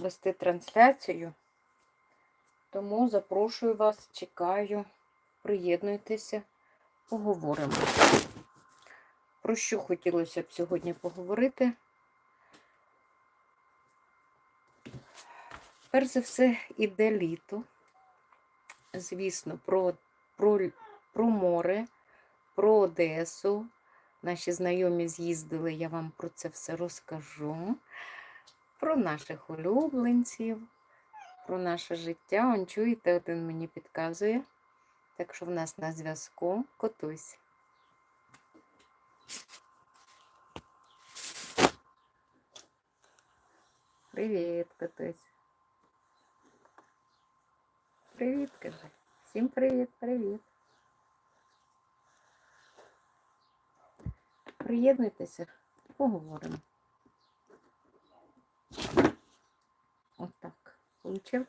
вести трансляцію. Тому запрошую вас, чекаю, приєднуйтеся, поговоримо. Про що хотілося б сьогодні поговорити? Перш за все, іде літо. Звісно, про, про, про море, про Одесу. Наші знайомі з'їздили, я вам про це все розкажу. Про наших улюбленців, про наше життя. Он чуєте, один мені підказує. Так що в нас на зв'язку Котусь. Привіт, Котусь. Привіт, каже. Всім привіт, привіт. Приєднуйтеся, поговоримо. Отак. Получив?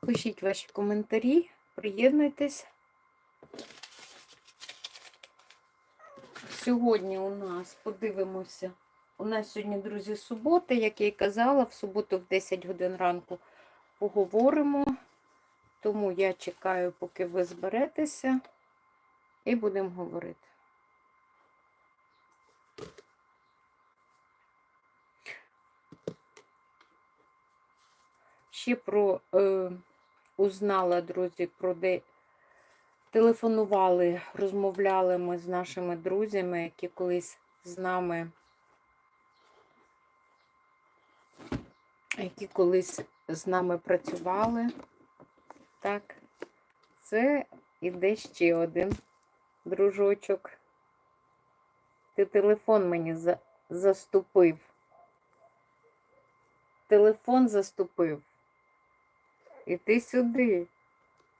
Пишіть ваші коментарі, приєднуйтесь. Сьогодні у нас подивимося. У нас сьогодні, друзі, субота, як я й казала, в суботу в 10 годин ранку поговоримо. Тому я чекаю, поки ви зберетеся, і будемо говорити. Ще про е, узнала, друзі, про де телефонували, розмовляли ми з нашими друзями, які колись з нами, які колись з нами працювали. Так, це іде ще один дружочок. Ти телефон мені за... заступив. Телефон заступив. І ти сюди.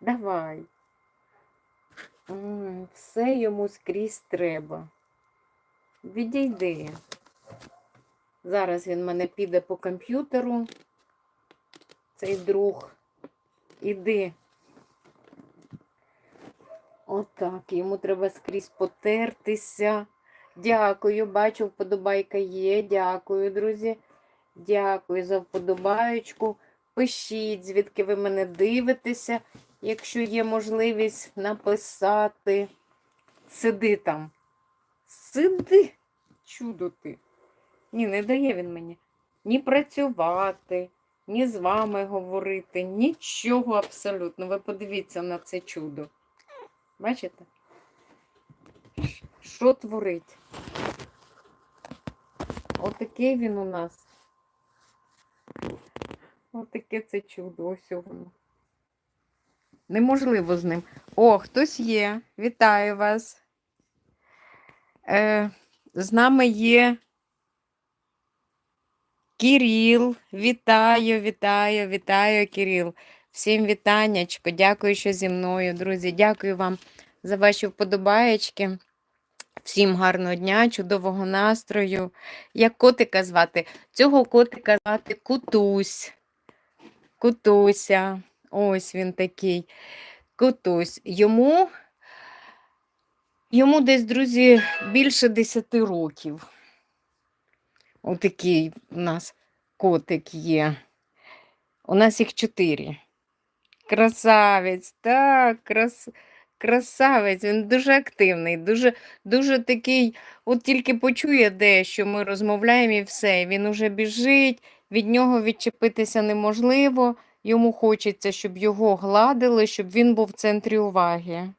Давай. Все йому скрізь треба. Відійди. Зараз він мене піде по комп'ютеру. Цей друг. Іди. Отак. Йому треба скрізь потертися. Дякую, бачу, вподобайка є. Дякую, друзі. Дякую за вподобаєчку. Пишіть, звідки ви мене дивитеся, якщо є можливість написати. Сиди там. Сиди, чудо ти. Ні, не дає він мені ні працювати, ні з вами говорити, нічого абсолютно. Ви подивіться на це чудо. Бачите? Що творить? Отакий він у нас. Отаке це чудо, ось воно. Неможливо з ним. О, хтось є. Вітаю вас. Е, з нами є Кирил. Вітаю, вітаю, вітаю, Кирил. Всім вітаннячко. Дякую, що зі мною, друзі. Дякую вам за ваші вподобаєчки. Всім гарного дня, чудового настрою. Як котика звати? Цього котика звати Кутусь. Кутуся. Ось він такий. Кутусь. Йому, йому десь, друзі, більше 10 років. Отакий у нас котик є. У нас їх чотири. Красавець, так, крас... красавець. Він дуже активний, дуже, дуже такий, от тільки почує де, що ми розмовляємо і все. Він уже біжить, від нього відчепитися неможливо. Йому хочеться, щоб його гладили, щоб він був в центрі уваги.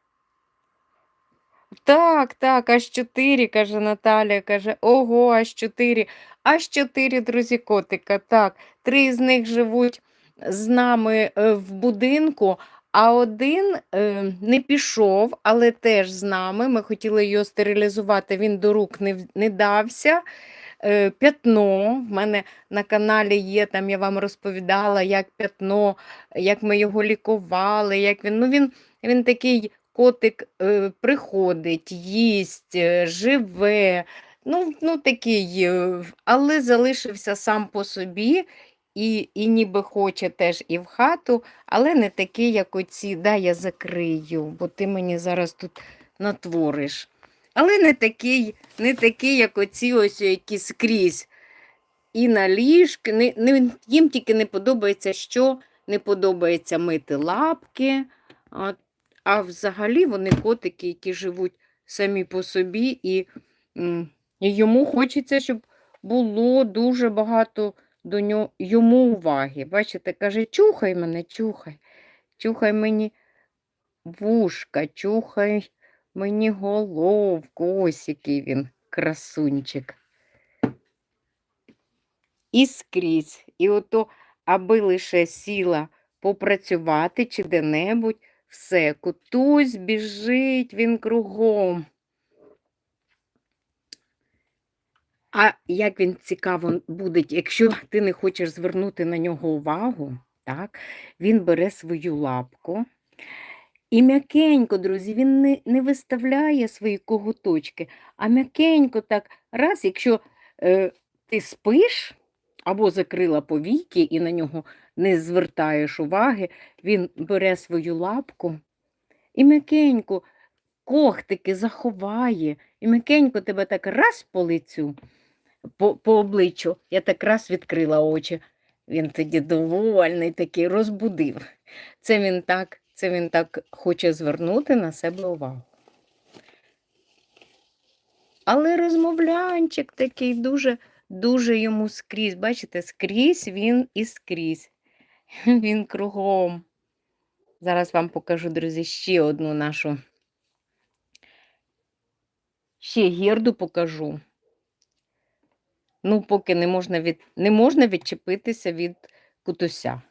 Так, так, аж чотири, каже Наталя, каже, ого, аж чотири. Аж чотири, друзі, котика. Так, три з них живуть з нами е, в будинку, а один е, не пішов, але теж з нами. Ми хотіли його стерилізувати, він до рук не, не дався. Е, П'ятно. В мене на каналі є, там я вам розповідала, як п'ятно, як ми його лікували, як він. Ну, він, він такий котик е, приходить, їсть, е, живе, Ну, ну такий, е, але залишився сам по собі, і, і ніби хоче теж і в хату, але не такий, як оці, да, я закрию, бо ти мені зараз тут натвориш. Але не такий, не такий, як оці ось, які скрізь. І на ліжки. Не, не, їм тільки не подобається, що не подобається мити лапки. А, а взагалі вони котики, які живуть самі по собі, і, йому хочеться, щоб було дуже багато до нього йому уваги. Бачите, каже, чухай мене, чухай, чухай мені вушка, чухай мені головку. Ось який він красунчик. І скрізь. І ото, аби лише сіла попрацювати чи де-небудь, все, кутусь біжить він кругом. А як він цікаво буде, якщо ти не хочеш звернути на нього увагу, так, він бере свою лапку. І м'якенько, друзі, він не, не виставляє свої коготочки, а м'якенько так, раз, якщо е, ти спиш або закрила повіки і на нього не звертаєш уваги, він бере свою лапку і м'якенько когтики заховає, і м'якенько тебе так раз по лицю, по, по обличчю, я так раз відкрила очі. Він тоді довольний такий розбудив. Це він так, це він так хоче звернути на себе увагу. Але розмовлянчик такий дуже, дуже йому скрізь. Бачите, скрізь він і скрізь. Він кругом. Зараз вам покажу, друзі, ще одну нашу. Ще гірду покажу. Ну, поки не можна, від... не можна відчепитися від кутуся.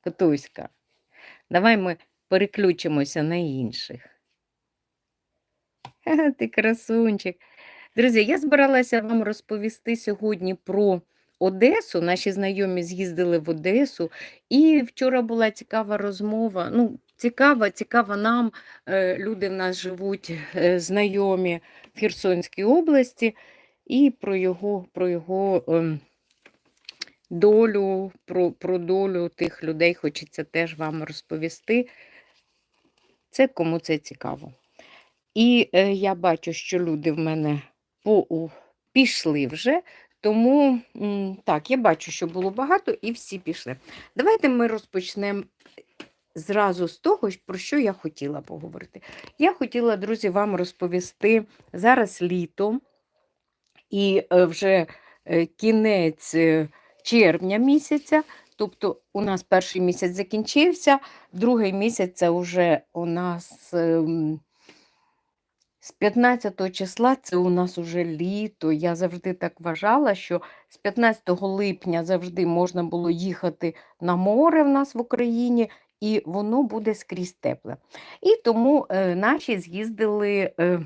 Кутуська. Давай ми переключимося на інших. Ха, ти красунчик. Друзі, я збиралася вам розповісти сьогодні про Одесу. Наші знайомі з'їздили в Одесу, і вчора була цікава розмова. Ну, цікава, цікава нам. Е, Люди в нас живуть е, знайомі в Херсонській області, і про його, про його ем, долю, про, про долю тих людей хочеться теж вам розповісти. Це кому це цікаво. І е, я бачу, що люди в мене по, пішли вже, тому так, я бачу, що було багато, і всі пішли. Давайте ми розпочнемо зразу з того, про що я хотіла поговорити. Я хотіла, друзі, вам розповісти зараз літо і е, вже е, кінець е, червня місяця. Тобто у нас перший місяць закінчився, другий місяць це вже у нас ем, з 15 числа це у нас уже літо. Я завжди так вважала, що з 15 липня завжди можна було їхати на море в нас в Україні, і воно буде скрізь тепле. І тому е, наші з'їздили е,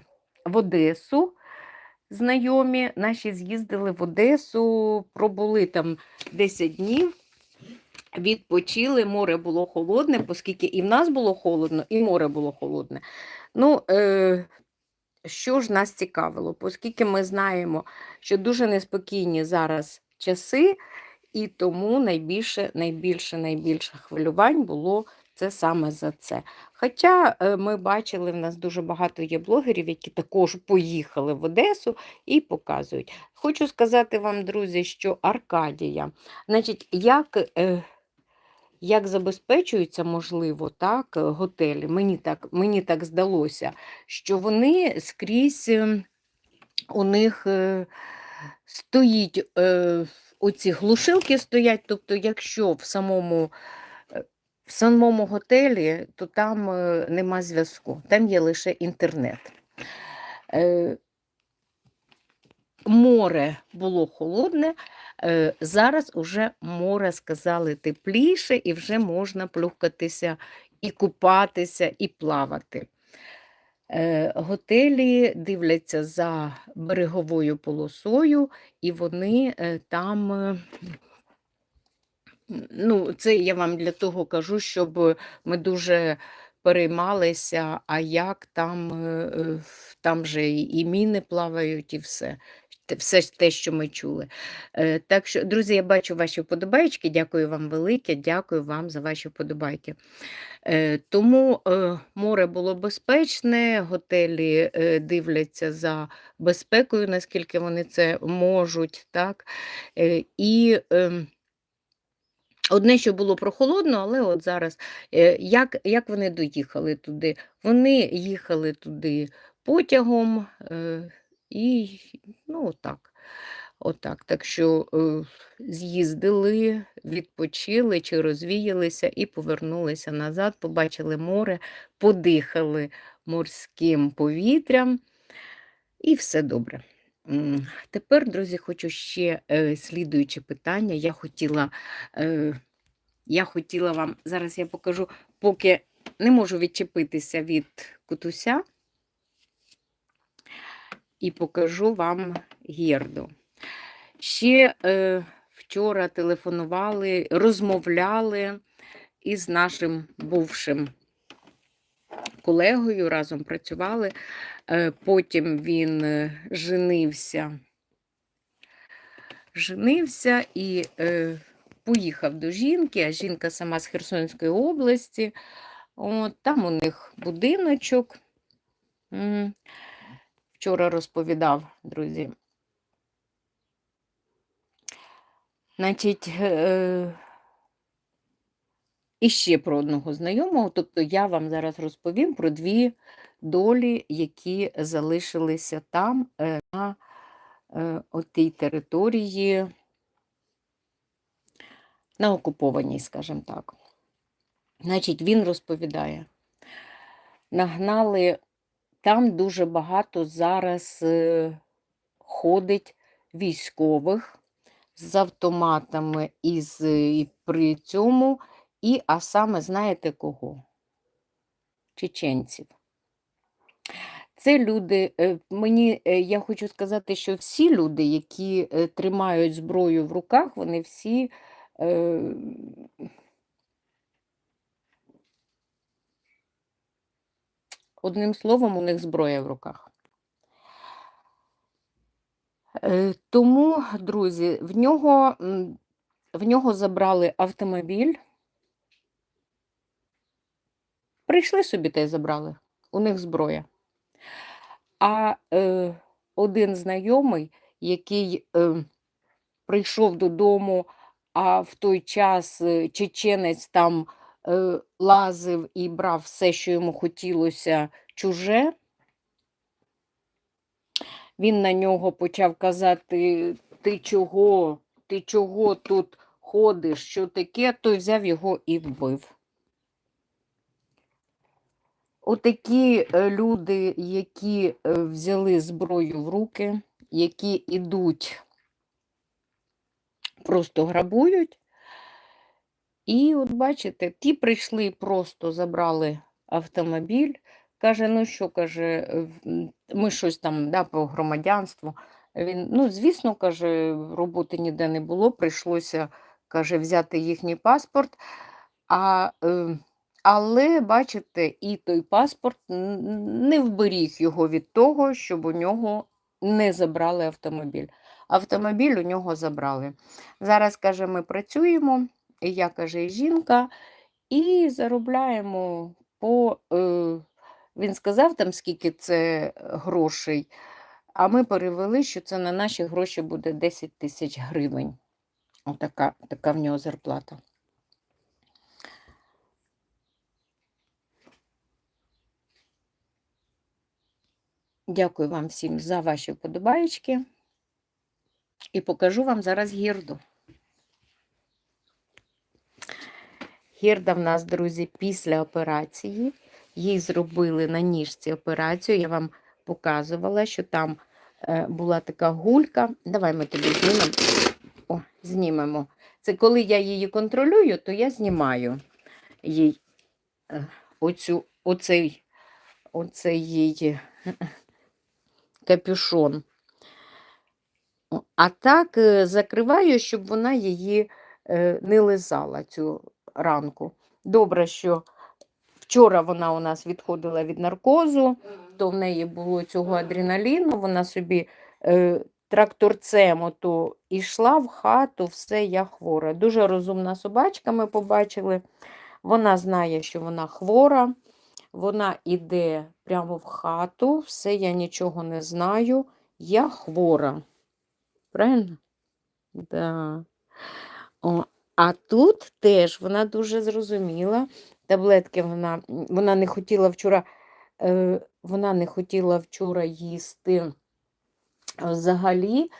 в Одесу. Знайомі наші з'їздили в Одесу, пробули там 10 днів, відпочили, море було холодне, оскільки і в нас було холодно, і море було холодне. Ну, е, що ж нас цікавило, оскільки ми знаємо, що дуже неспокійні зараз часи, і тому найбільше, найбільше, найбільше хвилювань було це саме за це. Хоча е, ми бачили, в нас дуже багато є блогерів, які також поїхали в Одесу і показують. Хочу сказати вам, друзі, що Аркадія, значить, як. Е, як забезпечуються, можливо, так, е, готелі, мені так мені так здалося, що вони скрізь ем, у них е, стоїть, е, оці глушилки стоять, тобто, якщо в самому в самому готелі, то там нема зв'язку, там є лише інтернет. Море було холодне, Е, зараз уже море сказали тепліше, і вже можна плюхкатися і купатися, і плавати. Е, готелі дивляться за береговою полосою, і вони е, там. Ну, Це я вам для того кажу, щоб ми дуже переймалися, а як там там же і міни плавають, і все. Все ж те, що ми чули. Е, Так що, друзі, я бачу ваші вподобайки. Дякую вам велике, дякую вам за ваші вподобайки. Е, Тому е, море було безпечне, готелі дивляться за безпекою, наскільки вони це можуть. Так? І ем, одне, що було прохолодно, але от зараз, як, як вони доїхали туди? Вони їхали туди потягом і ну, отак. Отак. Так що е, з'їздили, відпочили чи розвіялися і повернулися назад, побачили море, подихали морським повітрям, і все добре. Тепер, друзі, хочу ще е, слідуюче питання. Я хотіла, е, я хотіла вам, зараз я покажу, поки не можу відчепитися від кутуся, і покажу вам гірду. Ще е, вчора телефонували, розмовляли із нашим бувшим колегою, разом працювали. Е, потім він е, женився, женився і е, поїхав до жінки, а жінка сама з Херсонської області. От, там у них будиночок. Вчора розповідав, друзі. Значить, е, і ще про одного знайомого. Тобто я вам зараз розповім про дві долі, які залишилися там, е, на е, отій території, на окупованій, скажімо так. Значить, він розповідає, нагнали, там дуже багато зараз е, ходить військових з автоматами і, з, і при цьому, і, а саме, знаєте кого? Чеченців. Це люди, е, мені, е, я хочу сказати, що всі люди, які е, тримають зброю в руках, вони всі е, одним словом, у них зброя в руках. Е, Тому, друзі, в нього, в нього забрали автомобіль. Прийшли собі та й забрали. У них зброя. А е, один знайомий, який е, прийшов додому, а в той час е, чеченець там лазив і брав все, що йому хотілося чуже. Він на нього почав казати: Ти чого? Ти чого тут ходиш? Що таке? Той взяв його і вбив. Отакі е, люди, які е, взяли зброю в руки, які ідуть, просто грабують. І от бачите, ті прийшли, просто забрали автомобіль. Каже, ну що, каже, ми щось там да, по громадянству. Він, ну, звісно, каже, роботи ніде не було, прийшлося, каже, взяти їхній паспорт. А, е, але, бачите, і той паспорт не вберіг його від того, щоб у нього не забрали автомобіль. Автомобіль у нього забрали. Зараз, каже, ми працюємо, і я, каже, жінка, і заробляємо по. Е, він сказав там, скільки це грошей, а ми перевели, що це на наші гроші буде 10 тисяч гривень. Отака така в нього зарплата. Дякую вам всім за ваші вподобаєчки. І покажу вам зараз гірду. Гірда в нас, друзі, після операції. Їй зробили на ніжці операцію. Я вам показувала, що там е, була така гулька. Давай ми тобі знімемо. О, знімемо. Це коли я її контролюю, то я знімаю їй е, оцю, оцей, оцей її капюшон. А так е, закриваю, щоб вона її е, не лизала цю ранку. Добре, що вчора вона у нас відходила від наркозу, то в неї було цього адреналіну, вона собі е, тракторцем ото ішла в хату, все, я хвора. Дуже розумна собачка, ми побачили. Вона знає, що вона хвора. Вона іде прямо в хату, все, я нічого не знаю. Я хвора. Правильно? Да. О, а тут теж вона дуже зрозуміла. Таблетки вона, вона не хотіла вчора, е, вона не хотіла вчора їсти е, взагалі.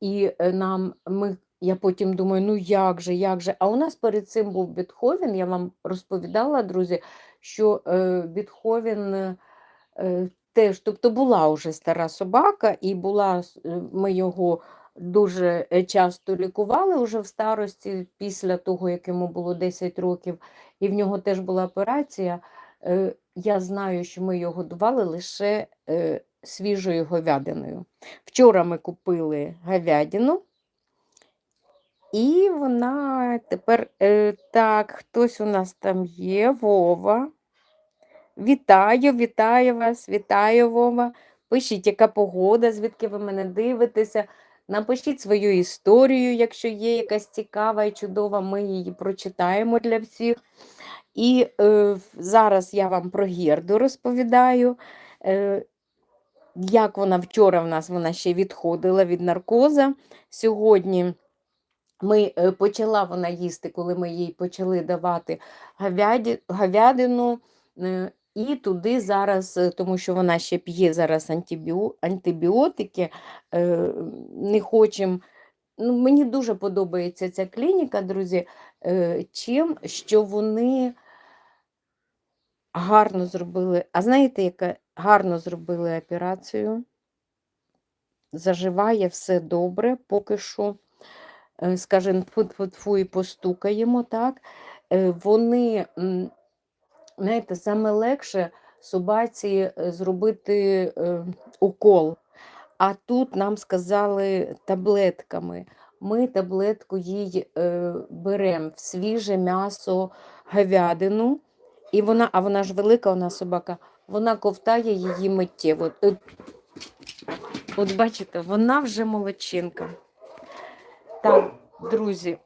І е, нам ми, я потім думаю, ну як же, як же? А у нас перед цим був Бетховен, я вам розповідала, друзі, що Бетховен теж, тобто була вже стара собака, і була, ми його дуже е, часто лікували вже в старості, після того, як йому було 10 років, і в нього теж була операція. Е, Я знаю, що ми його годували лише е, свіжою говядиною. Вчора ми купили говядину, і вона тепер так, хтось у нас там є, Вова. Вітаю, вітаю вас, вітаю, Вова. Пишіть, яка погода, звідки ви мене дивитеся. Напишіть свою історію, якщо є якась цікава і чудова, ми її прочитаємо для всіх. І е, зараз я вам про Герду розповідаю. Е, як вона вчора в нас вона ще відходила від наркоза. Сьогодні ми е, почала вона їсти, коли ми їй почали давати говядину. е, І туди зараз, е, тому що вона ще п'є зараз антибіотики, е, не хочемо. Ну, мені дуже подобається ця клініка, друзі, е, чим, що вони гарно зробили. А знаєте, яка гарно зробили операцію? Заживає все добре, поки що, скажімо, тфу-тфу-тфу і постукаємо, так? Вони, знаєте, саме легше собаці е, зробити е, укол. А тут нам сказали таблетками. Ми таблетку їй е, беремо в свіже м'ясо, говядину, і вона, а вона ж велика, вона собака, вона ковтає її миттєво. От, от бачите, вона вже молодчинка. Так, друзі.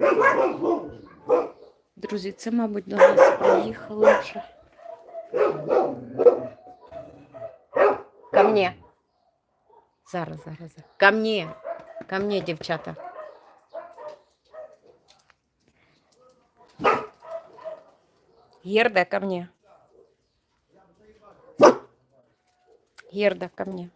ем, Друзі, це, мабуть, до нас приїхали вже. Ко мне. Зараз, зараз, зараз. Ко мне. Ко мне, дівчата. Герда, ко мне. Герда, ко мне.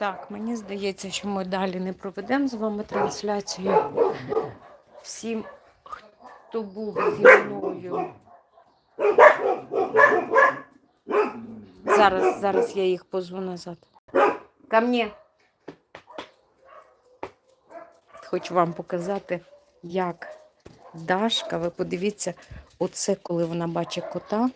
Так, мені здається, що ми далі не проведемо з вами трансляцію. Всім, хто був зі мною. Зараз, зараз я їх позву назад. Ко мне. Хочу вам показати, як Дашка, ви подивіться, оце коли вона бачить кота.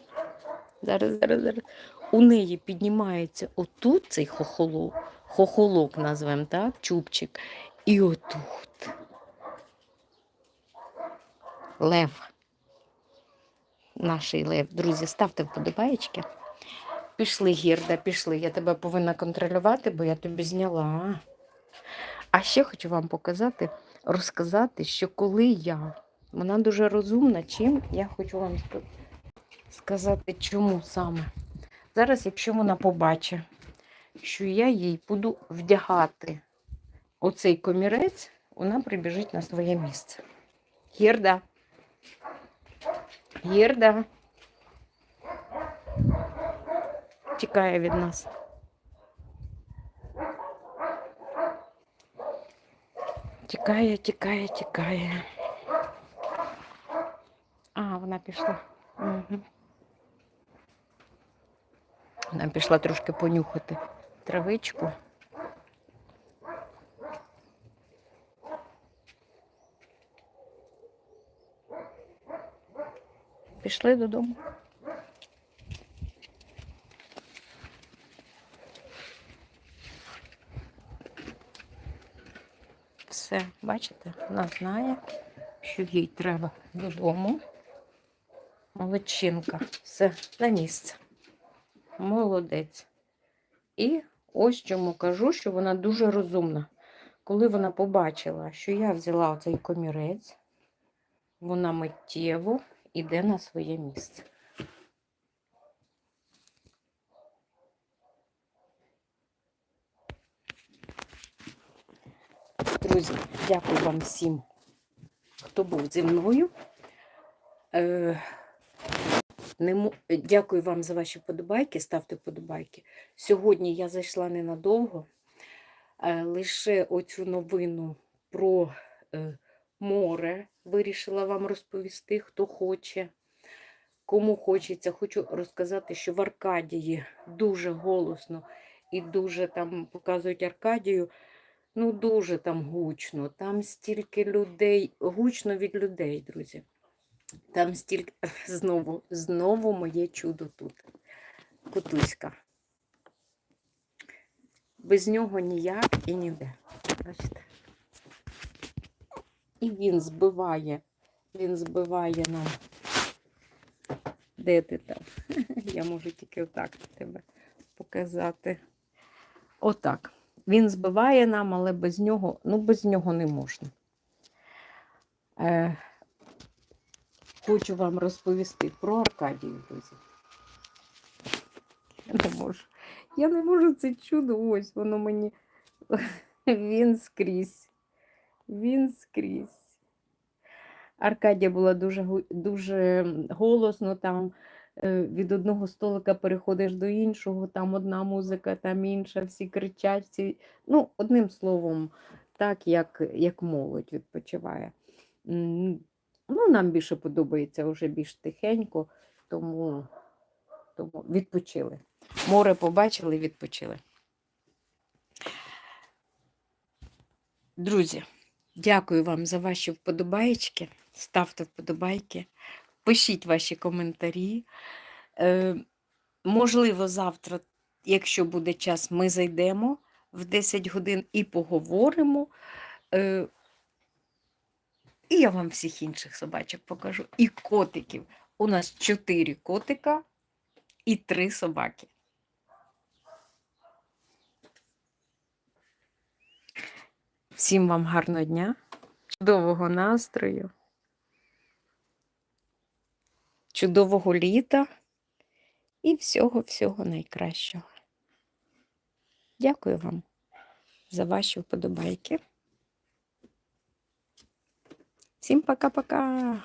Зараз, зараз, зараз. У неї піднімається отут цей хохолок, хохолок назвемо, так, чубчик. І отут. Лев. Наший лев. Друзі, ставте вподобаєчки. Пішли, Гірда, пішли. Я тебе повинна контролювати, бо я тобі зняла. А ще хочу вам показати, розказати, що коли я, вона дуже розумна, чим я хочу вам сказати, чому саме. Зараз, якщо вона побачить, що я їй буду вдягати оцей комірець, вона прибіжить на своє місце. Гірда. Гірда. Тікає від нас. Тікає, тікає, тікає. А, вона пішла. Угу. Вона пішла трошки понюхати травичку. Пішли додому. Все, бачите, вона знає, що їй треба додому. Молодчинка, все на місце. Молодець. І ось чому кажу, що вона дуже розумна. Коли вона побачила, що я взяла цей комірець, вона миттєво йде на своє місце. Друзі, дякую вам всім, хто був зі мною. Не е, Дякую вам за ваші подобайки. Ставте подобайки. Сьогодні я зайшла ненадовго. Е, Лише оцю новину про е, море вирішила вам розповісти, хто хоче. Кому хочеться, хочу розказати, що в Аркадії дуже голосно і дуже там показують Аркадію. Ну, дуже там гучно. Там стільки людей, гучно від людей, друзі. Там стільки знову, знову моє чудо тут. Кутуська. Без нього ніяк і ніде. Бачите? І він збиває, він збиває нам. Де ти там? Я можу тільки отак тебе показати. Отак. Він збиває нам, але без нього, ну, без нього не можна. Е, хочу вам розповісти про Аркадію, друзі. Я не можу. Я не можу це чудо, ось воно мені. Він скрізь. Він скрізь. Аркадія була дуже, дуже голосно там. е, Від одного столика переходиш до іншого, там одна музика, там інша, всі кричать, всі... ну, одним словом, так, як, як молодь відпочиває. Ну, нам більше подобається вже більш тихенько, тому, тому відпочили. Море побачили, відпочили. Друзі, дякую вам за ваші вподобаєчки. Ставте вподобайки, пишіть ваші коментарі. Е, можливо, завтра, якщо буде час, ми зайдемо в 10 годин і поговоримо. Е, і я вам всіх інших собачок покажу. І котиків. У нас 4 котика і 3 собаки. Всім вам гарного дня, чудового настрою, чудового літа і всього-всього найкращого. Дякую вам за ваші вподобайки. Всім пока-пока!